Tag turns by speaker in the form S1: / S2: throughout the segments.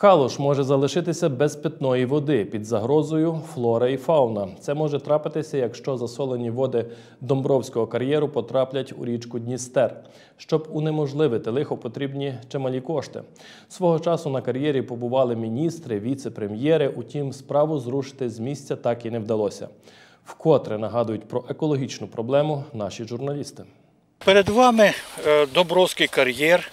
S1: Калуш може залишитися без питної води під загрозою флора і фауна. Це може трапитися, якщо засолені води Домбровського кар'єру потраплять у річку Дністер. Щоб унеможливити лихо, потрібні чималі кошти. Свого часу на кар'єрі побували міністри, віце-прем'єри. Утім, справу зрушити з місця так і не вдалося. Вкотре нагадують про екологічну проблему наші журналісти.
S2: Перед вами е, Добровський кар'єр.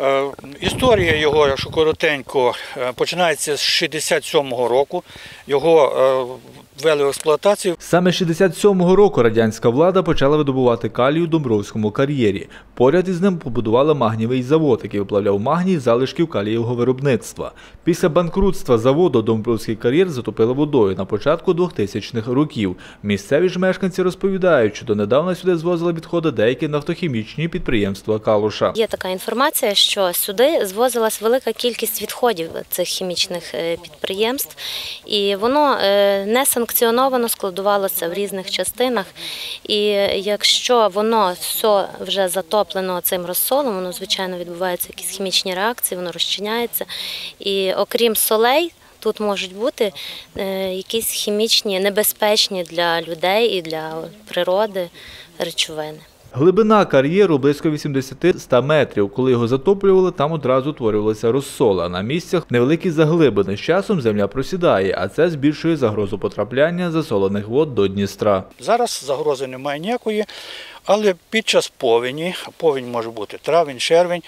S2: Е, Історія його, якщо коротенько, е, починається з 67-го року. Його е, ввели в експлуатацію.
S3: Саме з 67-го року радянська влада почала видобувати калію у Домбровському кар'єрі. Поряд із ним побудували магнієвий завод, який виплавляв магній з залишків калієвого виробництва. Після банкрутства заводу Домбровський кар'єр затопили водою на початку 2000-х років. Місцеві ж мешканці розповідають, що донедавна сюди звозили відходи деякі нафтохімічні підприємства Калуша.
S4: Є така інформація, що сюди звозилась велика кількість відходів цих хімічних е, підприємств, і воно е, не санкціоновано складувалося в різних частинах. І якщо воно все вже затоплено цим розсолом, воно звичайно відбуваються якісь хімічні реакції, воно розчиняється. І окрім солей. Тут можуть бути е, якісь хімічні, небезпечні для людей і для природи речовини.
S3: Глибина кар'єру близько 80-100 метрів. Коли його затоплювали, там одразу утворювалася розсола. На місцях невеликі заглибини. З часом земля просідає, а це збільшує загрозу потрапляння засолених вод до Дністра.
S2: Зараз загрози немає ніякої, але під час повені, а повінь може бути травень, червень,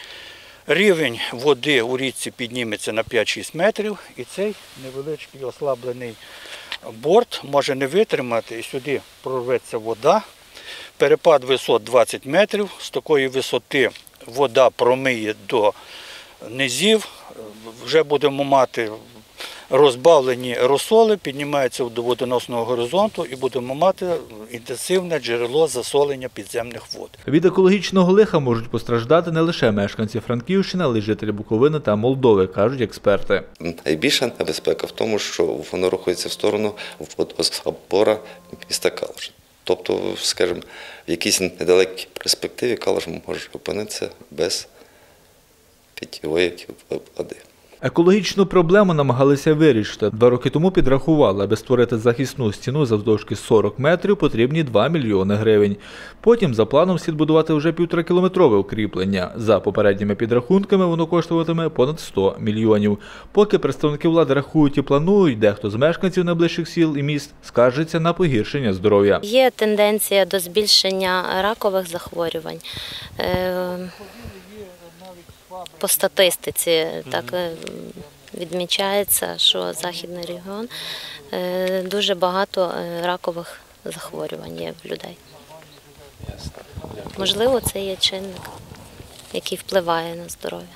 S2: рівень води у річці підніметься на 5-6 метрів, і цей невеличкий ослаблений борт може не витримати, і сюди прорветься вода. Перепад висот 20 метрів. З такої висоти вода промиє до низів. Вже будемо мати розбавлені розсоли, піднімаються до водоносного горизонту і будемо мати інтенсивне джерело засолення підземних вод.
S3: Від екологічного лиха можуть постраждати не лише мешканці Франківщини, але й жителі Буковини та Молдови, кажуть експерти.
S5: Найбільша небезпека в тому, що воно рухається в сторону водозабора міста Калуш. Тобто, скажімо, в якійсь недалекій перспективі калаш може опинитися без питьової води.
S3: Екологічну проблему намагалися вирішити. Два роки тому підрахували, аби створити захисну стіну завдовжки 40 метрів, потрібні 2 мільйони гривень. Потім за планом слід будувати вже півторакілометрове укріплення. За попередніми підрахунками воно коштуватиме понад 100 мільйонів. Поки представники влади рахують і планують, дехто з мешканців найближчих сіл і міст скаржиться на погіршення здоров'я.
S4: Є тенденція до збільшення ракових захворювань. По статистиці так е, відмічається, що західний регіон е, дуже багато е, ракових захворювань є в людей. Можливо, це є чинник, який впливає на здоров'я.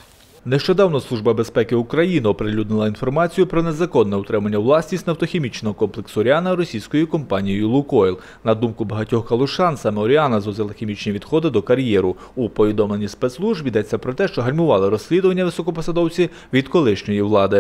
S3: Нещодавно Служба безпеки України оприлюднила інформацію про незаконне утримання власність нафтохімічного комплексу Ріана російською компанією Лукойл. На думку багатьох калушан, саме Оріана звозила хімічні відходи до кар'єру. У повідомленні спецслужб йдеться про те, що гальмували розслідування високопосадовці від колишньої влади.